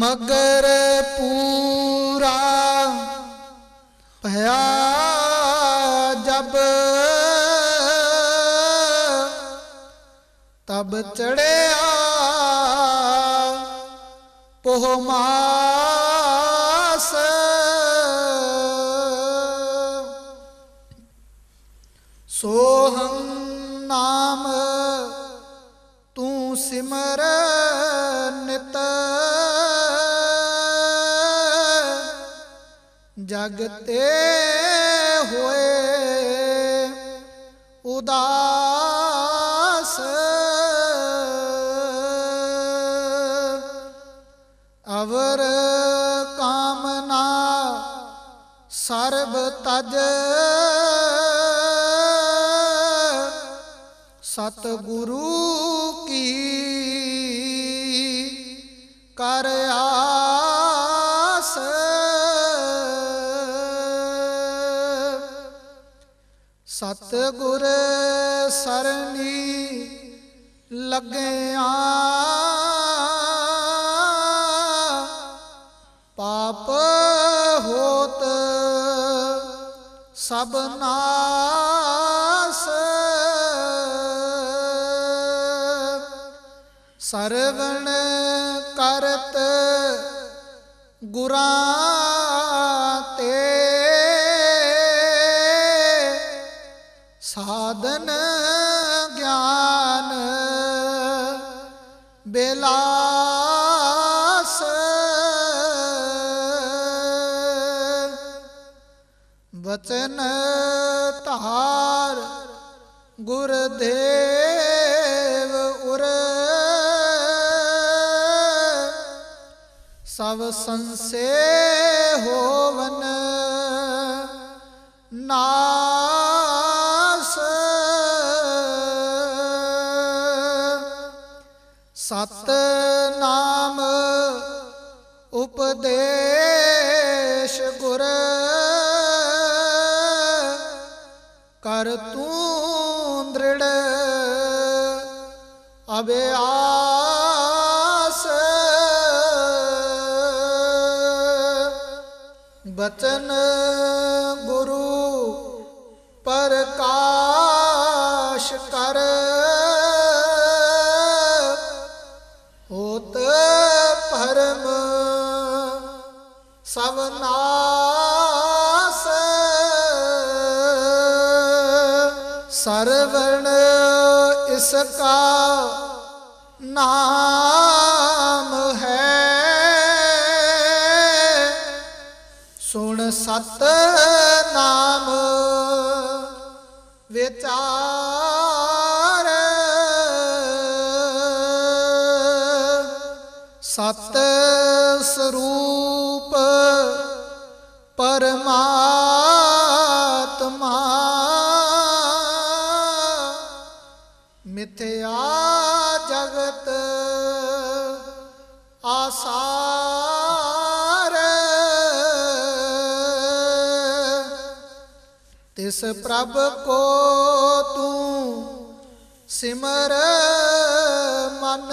ਮਗਰ ਪੂਰਾ ਭਇਆ ਜਬ ਤਬ ਚੜਿਆ ਪੋਹ ਮਾਸ। ਸੋਹੰ ਨਾਮ ਤੂੰ ਸਿਮਰ ਨਿਤ ਜਗ ਤੇ ਹੋਏ ਉਦਾਸ। ਅਵਰ ਕਾਮਨਾ ਸਰਬ ਤਜ। ਸਤ ਗੁਰੂ ਸਤ ਗੁਰ ਸਰਣੀ ਲੱਗਿਆ। ਪਾਪ ਹੋਤ ਸਭ ਨਾਸ। ਸਰਵਣ ਕਰਤ ਗੁਰਾਂ ਸਾਧਨ ਗਿਆਨ ਬੇਲਾਸ। ਵਚਨ ਧਾਰ ਗੁਰਦੇਵ ਉਰ। ਸਭ ਸੰਸੇ ਹੋਵਨ ਨਾ ਸਤ ਨਾਮ ਉਪਦੇਸ਼ ਗੁਰ ਕਰ ਤੂੰ ਦ੍ਰਿੜ ਅਬਿਆਸ ਬਚਨ ਸਭ ਮਿਥਿਆ ਜਗਤ ਆਸਾਰ। ਤਿਸ ਪ੍ਰਭ ਕੋ ਤੂੰ ਸਿਮਰ ਮਨ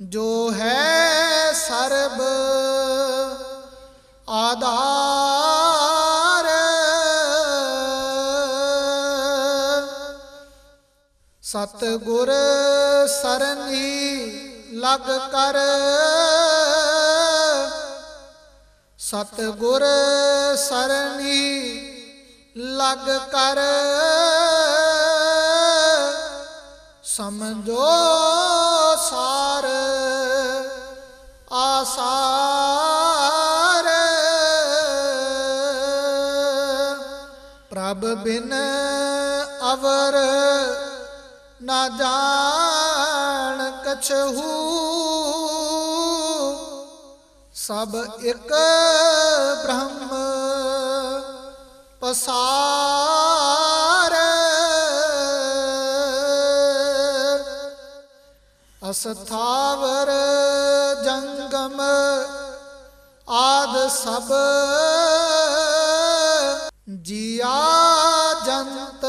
ਜੋ ਹੈ ਸਰਬ ਸਤ ਗੁਰ ਸਰਨੀ ਲਗ ਕਰ। ਸਤ ਗੁਰ ਸਰਨੀ ਲਗ ਕਰ। ਸਮਝੋ ਸਾਰ, ਆਸਾਰ। ਪ੍ਰਭ ਬਿਨ ਅਵਰ ਨਾ ਜਾਣ ਕਛਹੂ ਸਭ ਇੱਕ ਬ੍ਰਹਮ ਪਸਾਰ। ਅਸਥਾਵਰ ਜੰਗਮ ਆਦ ਸਭ। ਜੀਆ ਜੰਤ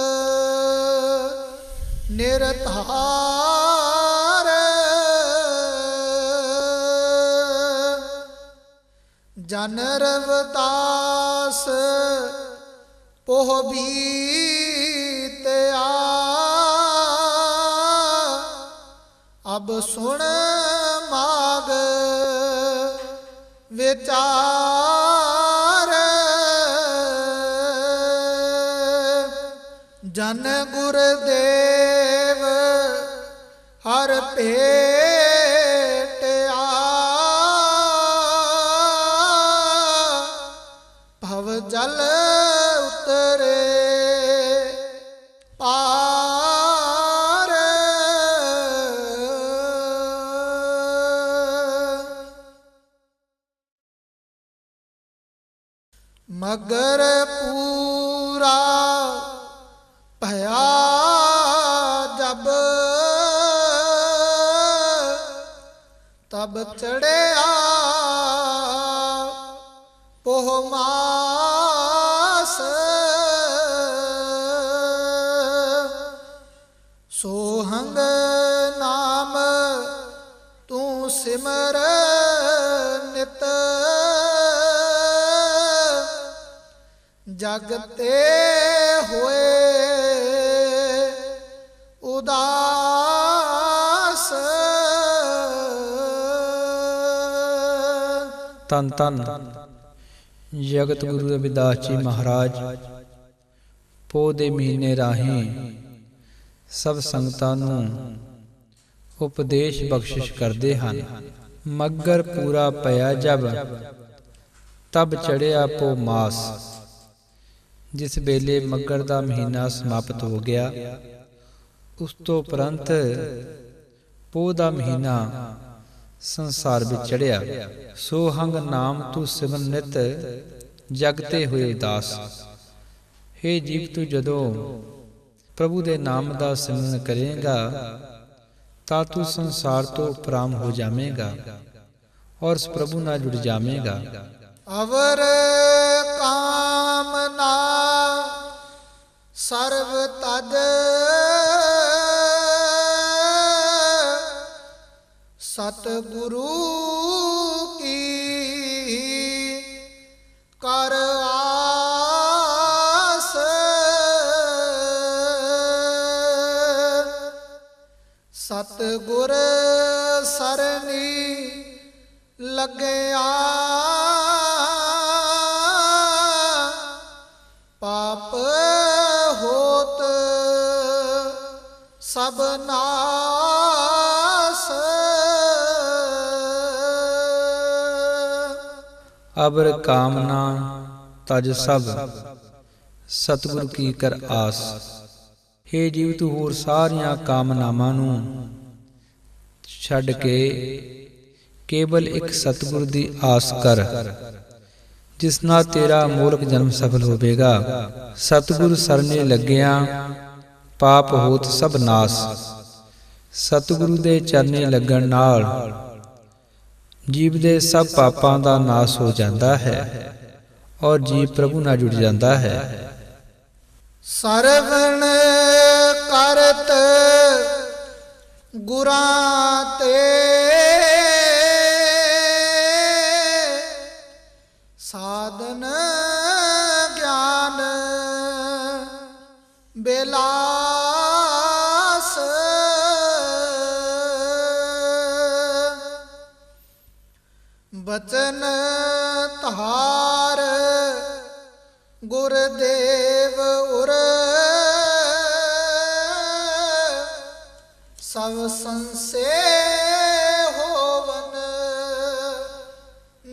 ਮੁਹਾਰ ਜਨ ਰਵਤਾਸ ਪੋਹ ਬੀਤਿਆ ਅਬ ਸੁਣ ਮਾਗ ਵਿਚਾਰ। ਮਗਰ ਪੂਰਾ ਭਇਆ ਜਬ ਤਬ ਚੜਿਆ ਪੋਹ ਮਾਸ ਸੋਹੰਗ ਨਾਮ ਤੂੰ ਸਿਮਰ ਨਿਤ ਜਗ ਤੇ ਹੋਏ। ਉਦਾਸ। ਤਨ ਤਨ ਜਗਤ ਗੁਰੂ ਰਵਿਦਾਸ ਜੀ ਮਹਾਰਾਜ ਪੋ ਦੇ ਮਹੀਨੇ ਰਾਹੀਂ ਸਭ ਸੰਗਤਾਂ ਨੂੰ ਉਪਦੇਸ਼ ਬਖਸ਼ਿਸ਼ ਕਰਦੇ ਹਨ। ਮੱਗਰ ਪੂਰਾ ਪਿਆ ਜਬ, ਤਬ ਚੜਿਆ ਪੋ ਮਾਸ। ਜਿਸ ਵੇਲੇ ਮੱਗਰ ਦਾ ਮਹੀਨਾ ਸਮਾਪਤ ਹੋ ਗਿਆ, ਉਸ ਤੋਂ ਉਪਰੰਤ ਪੋਹ ਦਾ ਮਹੀਨਾ ਸੰਸਾਰ ਵਿੱਚ ਚੜਿਆ ਸੋ ਹੰਗ ਨਾਮ ਤੂੰ ਸਿਮਨ ਨਿਤ ਜਗਤੇ ਹੋਏ ਉਦਾਸ हे ਜੀਵ, ਤੂੰ ਜਦੋਂ ਪ੍ਰਭੂ ਦੇ ਨਾਮ ਦਾ ਸਿਮਰਨ ਕਰੇਗਾ, ਤਾਂ ਤੂੰ ਸੰਸਾਰ ਤੋਂ ਉਪਰਾਮ ਹੋ ਜਾਵੇਂਗਾ ਔਰ ਉਸ ਪ੍ਰਭੂ ਨਾਲ ਜੁੜ ਜਾਵੇਂਗਾ। ਅਵਰ ਕਾਮਨਾ ਸਰਬ ਤਦ ਸਤ ਗੁਰੂ ਕੀ ਕਰ ਆਸ। ਸਤ ਗੁਰ ਸਰਨੀ ਲੱਗਿਆ। ਅਬਰ ਕਾਮਨਾ ਤਜ ਸਭ। ਸਤਿਗੁਰ ਕੀ ਕਰ ਆਸ। हे ਜੀਵ ਤੂੰ ਹੋਰ ਸਾਰੀਆਂ ਕਾਮਨਾਵਾਂ ਨੂੰ ਛੱਡ ਕੇ ਕੇਵਲ ਇੱਕ ਸਤਿਗੁਰ ਦੀ ਆਸ ਕਰ, ਜਿਸ ਨਾਲ ਤੇਰਾ ਮੂਲਕ ਜਨਮ ਸਫਲ ਹੋਵੇਗਾ। ਸਤਿਗੁਰ ਸਰਨੇ ਲੱਗਿਆ ਪਾਪ ਹੋਤ ਸਭ ਨਾਸ। ਸਤਿਗੁਰੂ ਦੇ ਚਰਨੇ ਲੱਗਣ ਨਾਲ ਜੀਵ ਦੇ ਸਭ ਪਾਪਾਂ ਦਾ ਨਾਸ ਹੋ ਜਾਂਦਾ ਹੈ ਔਰ ਜੀਵ ਪ੍ਰਭੂ ਨਾਲ ਜੁੜ ਜਾਂਦਾ ਹੈ। ਸਰਵਣ ਕਰਤ ਗੁਰਾਂ ਤੇ ਬਚਨ ਧਾਰ, ਗੁਰਦੇਵ ਉਰ। ਸਭ ਸੰਸੇ ਹੋਵਨ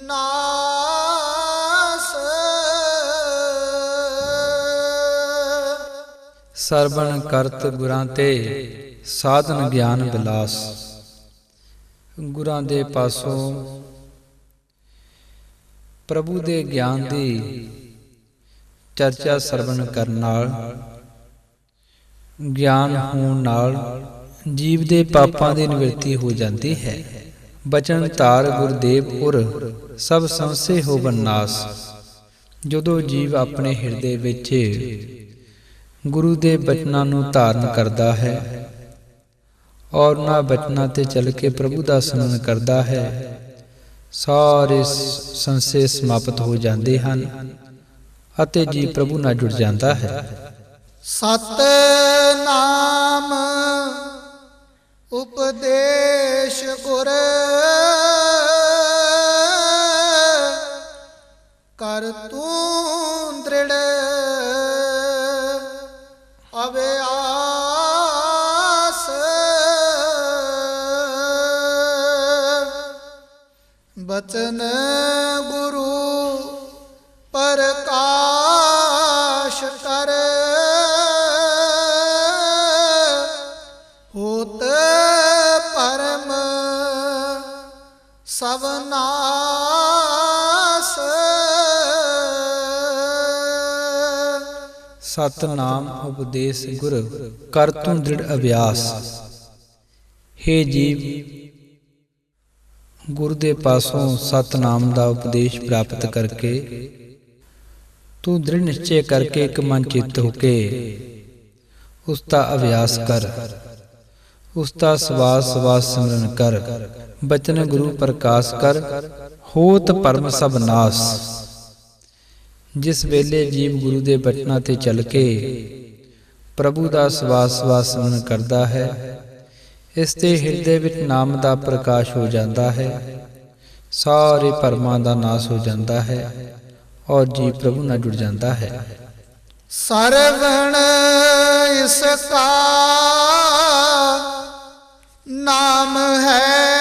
ਨਾਸ। ਸਰਬਣ ਕਰਤ ਗੁਰਾਂ ਤੇ ਸਾਧਨ ਗਿਆਨ ਬਿਲਾਸ। ਗੁਰਾਂ ਦੇ ਪਾਸੋਂ ਪ੍ਰਭੂ ਦੇ ਗਿਆਨ ਦੀ ਚਰਚਾ ਸਰਵਣ ਕਰਨ ਨਾਲ, ਗਿਆਨ ਹੋਣ ਨਾਲ ਜੀਵ ਦੇ ਪਾਪਾਂ ਦੀ ਨਿਵਰਤੀ ਹੋ ਜਾਂਦੀ ਹੈ। ਬਚਨ ਧਾਰ ਗੁਰਦੇਵ ਉਰ ਸਭ ਸੰਸੇ ਹੋ ਬਨਾਸ। ਜਦੋਂ ਜੀਵ ਆਪਣੇ ਹਿਰਦੇ ਵਿੱਚ ਗੁਰੂ ਦੇ ਬਚਨਾਂ ਨੂੰ ਧਾਰਨ ਕਰਦਾ ਹੈ ਔਰ ਉਹਨਾਂ ਬਚਨਾਂ ਤੇ ਚੱਲ ਕੇ ਪ੍ਰਭੂ ਦਾ ਸਿਮਰਨ ਕਰਦਾ ਹੈ ਸਾਰੇ ਸੰਸ਼ੇ ਸਮਾਪਤ ਹੋ ਜਾਂਦੇ ਹਨ ਅਤੇ ਜੀ ਪ੍ਰਭੂ ਨਾਲ ਜੁੜ ਜਾਂਦਾ ਹੈ। ਸਤ ਨਾਮ ਉਪਦੇਸ਼ ਗੁਰ ਕਰ ਤੂੰ ਦ੍ਰਿੜ ਅਭਿਆਸ ਬਚਨ ਗੁਰੂ ਪ੍ਰਕਾਸ਼ ਕਰ। ਹੋਤ ਪਰਮ ਸਵਨਾਸ ਸਤਨਾਮ ਉਪਦੇਸ਼ ਗੁਰ, ਕਰ ਤੂੰ ਦ੍ਰਿੜ ਅਭਿਆਸ। हे ਜੀਵ ਗੁਰ ਦੇ ਪਾਸੋਂ ਸਤਨਾਮ ਦਾ ਉਪਦੇਸ਼ ਪ੍ਰਾਪਤ ਕਰਕੇ ਤੂੰ ਦ੍ਰਿੜ ਨਿਸ਼ਚੈ ਕਰਕੇ ਇੱਕ ਮਨ ਚਿੱਤ ਹੋ ਕੇ ਉਸ ਦਾ ਅਭਿਆਸ ਕਰ, ਉਸ ਦਾ ਸਵਾਸ ਸਵਾਸ ਸਿਮਰਨ ਕਰ, ਬਚਨ ਗੁਰੂ ਪ੍ਰਕਾਸ਼ ਕਰ, ਹੋਤ ਪਰਮ ਸਭ ਨਾਸ। ਜਿਸ ਵੇਲੇ ਜੀਵ ਗੁਰੂ ਦੇ ਬਚਨਾਂ ਤੇ ਚੱਲ ਕੇ ਪ੍ਰਭੂ ਦਾ ਸਵਾਸ ਸਵਾਸ ਸਿਮਰਨ ਕਰਦਾ ਹੈ ਇਸ ਦੇ ਹਿਰਦੇ ਵਿੱਚ ਨਾਮ ਦਾ ਪ੍ਰਕਾਸ਼ ਹੋ ਜਾਂਦਾ ਹੈ। ਸਾਰੇ ਪਰਮਾਂ ਦਾ ਨਾਸ ਹੋ ਜਾਂਦਾ ਹੈ ਔਰ ਜੀ ਪ੍ਰਭੂ ਨਾਲ ਜੁੜ ਜਾਂਦਾ ਹੈ। ਸਰਵਣ ਇਸ ਕਾ ਨਾਮ ਹੈ।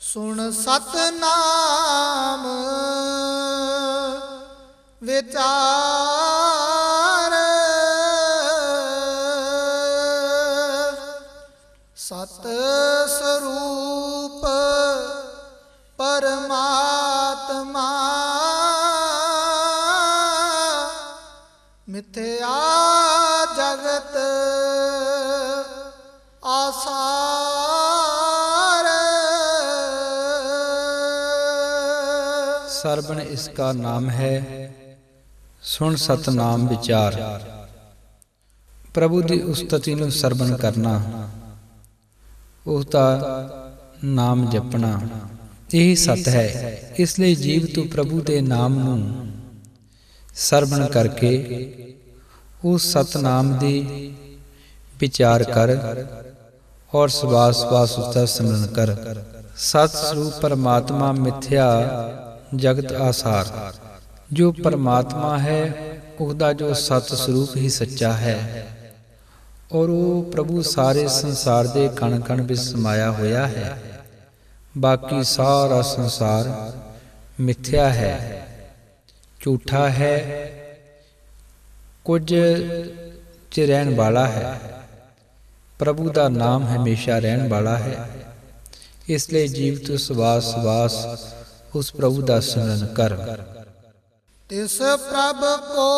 ਸੁਣ ਸਤ ਸਰਬਣ ਇਸ ਕਾ ਨਾਮ ਹੈ ਸੁਣ ਸਤ ਨਾਮ ਵਿਚਾਰ ਪ੍ਰਭੂ ਦੀ ਉਸਤਤੀ ਨੂੰ ਸਰਬਣ ਕਰਨਾ ਉਸ ਦਾ ਨਾਮ ਜਪਣਾ ਇਹ ਸਤ ਹੈ ਇਸ ਲਈ ਜੀਵ ਤੂੰ ਪ੍ਰਭੂ ਦੇ ਨਾਮ ਨੂੰ ਸਰਵਣ ਕਰਕੇ ਉਸ ਸਤ ਨਾਮ ਦੀ ਵਿਚਾਰ ਕਰ ਔਰ ਸਵਾਸ ਸਵਾਸ ਉਸ ਦਾ ਸਿਮਰਨ ਕਰ ਸਤ ਸਰੂਪ ਪਰਮਾਤਮਾ ਮਿਥਿਆ ਜਗਤ ਆਸਾਰ। ਜੋ ਪਰਮਾਤਮਾ ਹੈ, ਉਹਦਾ ਜੋ ਸਤ ਸਰੂਪ ਹੀ ਸੱਚਾ ਹੈ। ਔਰ ਉਹ ਪ੍ਰਭੂ ਸਾਰੇ ਸੰਸਾਰ ਦੇ ਕਣ ਕਣ ਵਿੱਚ ਸਮਾਇਆ ਹੋਇਆ ਹੈ। ਬਾਕੀ ਸਾਰਾ ਸੰਸਾਰ ਮਿੱਥਿਆ ਹੈ। ਝੂਠਾ ਹੈ। ਕੁਝ ਚ ਰਹਿਣ ਵਾਲਾ ਹੈ। ਪ੍ਰਭੂ ਦਾ ਨਾਮ ਹਮੇਸ਼ਾ ਰਹਿਣ ਵਾਲਾ ਹੈ। ਇਸ ਲਈ ਜੀਵ ਤੂੰ ਸਵਾਸ ਸਵਾਸ ਉਸ ਪ੍ਰਭੂ ਦਾ ਸਿਮਰਨ ਕਰ। ਤਿਸ ਪ੍ਰਭ ਕੋ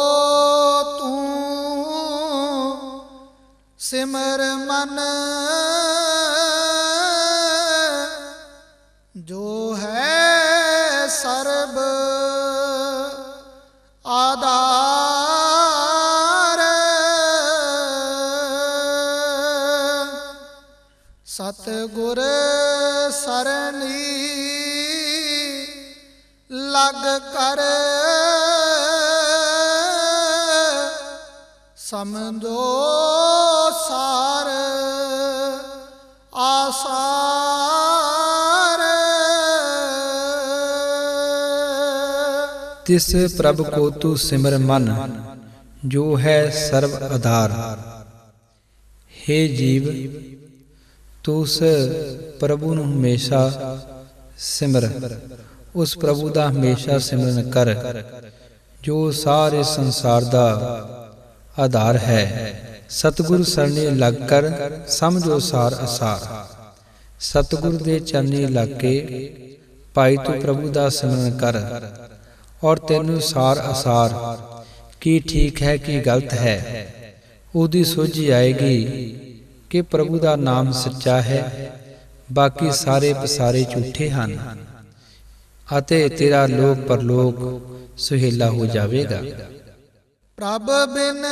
ਤੂੰ ਸਿਮਰ ਮਨ, ਜੋ ਹੈ ਸਰਬ ਆਧਾਰ। ਸਤ ਗੁਰ ਸਰਣੀ ਲਗ ਕਰ। ਸਮਝੋ ਸਾਰ, ਆਸਾਰ। ਤਿਸ ਪ੍ਰਭ ਕੋ ਤੂ ਸਿਮਰ ਮਨ, ਜੋ ਹੈ ਸਰਬ ਆਧਾਰ। हे ਜੀਵ, ਤੂੰ ਉਸ ਪ੍ਰਭੂ ਨੂੰ ਹਮੇਸ਼ਾ ਸਿਮਰ। ਉਸ ਪ੍ਰਭੂ ਦਾ ਹਮੇਸ਼ਾ ਸਿਮਰਨ ਕਰ, ਜੋ ਸਾਰੇ ਸੰਸਾਰ ਦਾ ਆਧਾਰ ਹੈ। ਸਤਿਗੁਰ ਸਰਣੇ ਲੱਗ ਕਰ, ਸਮਝੋ ਸਾਰ ਅਸਾਰ। ਸਤਿਗੁਰ ਦੇ ਚਰਨੀ ਲੱਗ ਕੇ ਭਾਈ ਤੂੰ ਪ੍ਰਭੂ ਦਾ ਸਿਮਰਨ ਕਰ, ਔਰ ਤੈਨੂੰ ਸਾਰ ਅਸਾਰ। ਕੀ ਠੀਕ ਹੈ, ਕੀ ਗਲਤ ਹੈ, ਉਹਦੀ ਸੋਝੀ ਆਏਗੀ ਕਿ ਪ੍ਰਭੂ ਦਾ ਨਾਮ ਸੱਚਾ ਹੈ, ਬਾਕੀ ਸਾਰੇ ਪਸਾਰੇ ਝੂਠੇ ਹਨ। ਅਤੇ ਤੇਰਾ ਲੋਕ ਪਰਲੋਕ ਸੁਹੇਲਾ ਹੋ ਜਾਵੇਗਾ। ਪ੍ਰਭ ਬਿਨ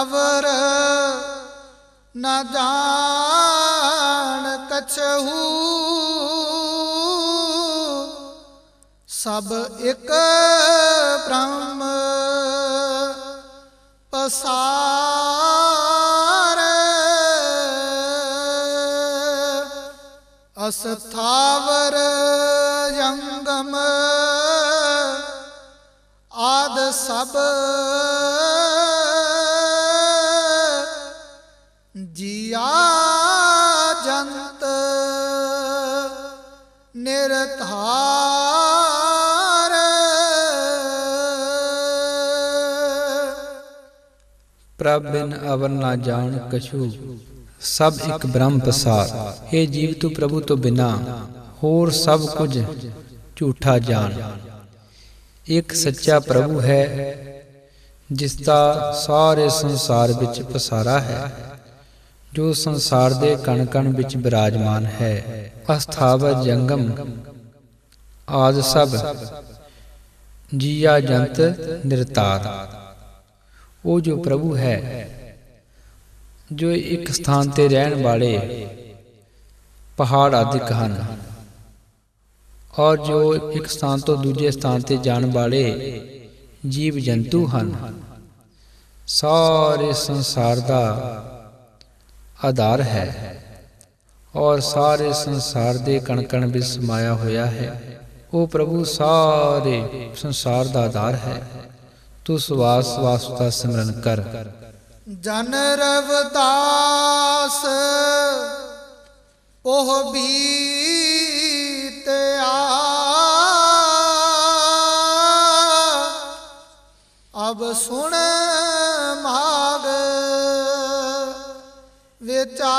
ਅਵਰ ਨਾ ਜਾਣ ਕਛਹੂ, ਸਭ ਇੱਕ ਬ੍ਰਹਮ ਪਸਾਰ। ਅਸਥਾਵਰ ਸਭ ਜੀਆ ਜੰਤ ਨਿਰਧਾਰ। ਪ੍ਰਭ ਬਿਨ ਅਵਰ ਨਾ ਜਾਣ ਕਛੂ, ਸਭ ਇੱਕ ਬ੍ਰਹਮ ਪਸਾਰ। हे ਜੀਵ ਤੂੰ ਪ੍ਰਭੂ ਤੋਂ ਬਿਨਾ, ਹੋਰ ਸਭ ਕੁਝ ਝੂਠਾ ਜਾਣ। ਇੱਕ ਸੱਚਾ ਪ੍ਰਭੂ ਹੈ, ਜਿਸ ਦਾ ਸਾਰੇ ਸੰਸਾਰ ਵਿੱਚ ਪਸਾਰਾ ਹੈ, ਜੋ ਸੰਸਾਰ ਦੇ ਕਣ ਕਣ ਵਿੱਚ ਬਿਰਾਜਮਾਨ ਹੈ। ਅਸਥਾਵਰ ਜੰਗਮ, ਆਦ ਸਭ, ਜੀਆ ਜੰਤ ਨਿਰਤਾਰ। ਉਹ ਜੋ ਪ੍ਰਭੂ ਹੈ, ਜੋ ਇੱਕ ਸਥਾਨ ਤੇ ਰਹਿਣ ਵਾਲੇ ਪਹਾੜ ਆਦਿਕ ਹਨ। ਔਰ ਜੋ ਇੱਕ ਸਥਾਨ ਤੋਂ ਦੂਜੇ ਸਥਾਨ ਤੇ ਜਾਣ ਵਾਲੇ ਜੀਵ ਜੰਤੂ ਹਨ। ਸਾਰੇ ਸੰਸਾਰ ਦਾ ਆਧਾਰ ਹੈ ਔਰ ਸਾਰੇ ਸੰਸਾਰ ਦੇ ਕਣਕਣ ਵਿੱਚ ਸਮਾਇਆ ਹੋਇਆ ਹੈ। ਉਹ ਪ੍ਰਭੂ ਸਾਰੇ ਸੰਸਾਰ ਦਾ ਆਧਾਰ ਹੈ। ਤੂੰ ਸਵਾਸ ਸਵਾਸ ਦਾ ਸਿਮਰਨ ਕਰ। ਜਨ ਰਵਦਾਸ, ਉਹ ਬੀਤਿਆ ਅਬ ਸੁਣ ਮਾਗ ਵਿਚਾਰ।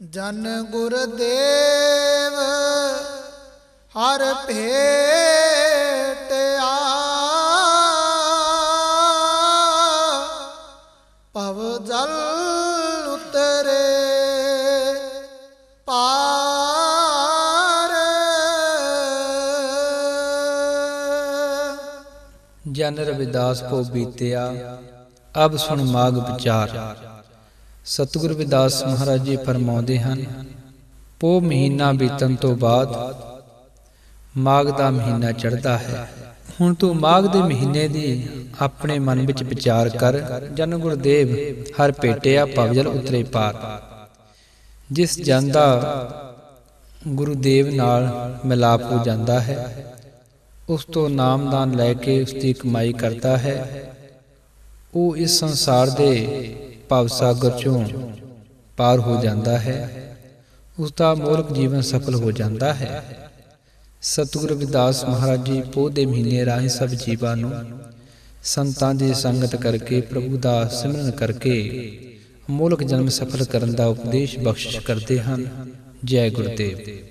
ਜਨ ਗੁਰਦੇਵ ਹਰ ਭੇ ਜਨ ਰਵਿਦਾਸ ਕੋ ਬੀਤਿਆ। ਅਬ ਸੁਣ ਮਾਗ ਵਿਚਾਰ। ਸਤਿਗੁਰ ਵਿਦਾਸ ਮਹਾਰਾਜ ਜੀ ਫਰਮਾਉਂਦੇ ਹਨ ਪੋ ਮਹੀਨਾ ਬੀਤਣ ਤੋਂ ਬਾਅਦ ਮਾਘ ਦਾ ਮਹੀਨਾ ਚੜ੍ਹਦਾ ਹੈ। ਹੁਣ ਤੂੰ ਮਾਘ ਦੇ ਮਹੀਨੇ ਦੀ ਆਪਣੇ ਮਨ ਵਿੱਚ ਵਿਚਾਰ ਕਰ, ਜਨ ਗੁਰਦੇਵ ਹਰ ਪੇਟਿਆ ਪਵਜਲ ਉਤਰੇ ਪਾਰ। ਜਿਸ ਜਨ ਦਾ ਗੁਰੂਦੇਵ ਨਾਲ ਮਿਲਾਪ ਹੋ ਜਾਂਦਾ ਹੈ ਉਸ ਤੋਂ ਨਾਮਦਾਨ ਲੈ ਕੇ ਉਸ ਦੀ ਕਮਾਈ ਕਰਦਾ ਹੈ। ਉਹ ਇਸ ਸੰਸਾਰ ਦੇ ਭਵਸਾਗਰ ਚੋਂ ਪਾਰ ਹੋ ਜਾਂਦਾ ਹੈ। ਉਸ ਦਾ ਮੋਲਕ ਜੀਵਨ ਸਫਲ ਹੋ ਜਾਂਦਾ ਹੈ। ਸਤਿਗੁਰ ਵਿਦਾਸ ਮਹਾਰਾਜ ਜੀ ਪੋਹ ਦੇ ਮਹੀਨੇ ਰਾਹੀਂ ਸਭ ਜੀਵਾਂ ਨੂੰ ਸੰਤਾਂ ਦੀ ਸੰਗਤ ਕਰਕੇ, ਪ੍ਰਭੂ ਦਾ ਸਿਮਰਨ ਕਰਕੇ ਮੋਲਕ ਜਨਮ ਸਫਲ ਕਰਨ ਦਾ ਉਪਦੇਸ਼ ਬਖਸ਼ਿਸ਼ ਕਰਦੇ ਹਨ। ਜੈ ਗੁਰਦੇਵ।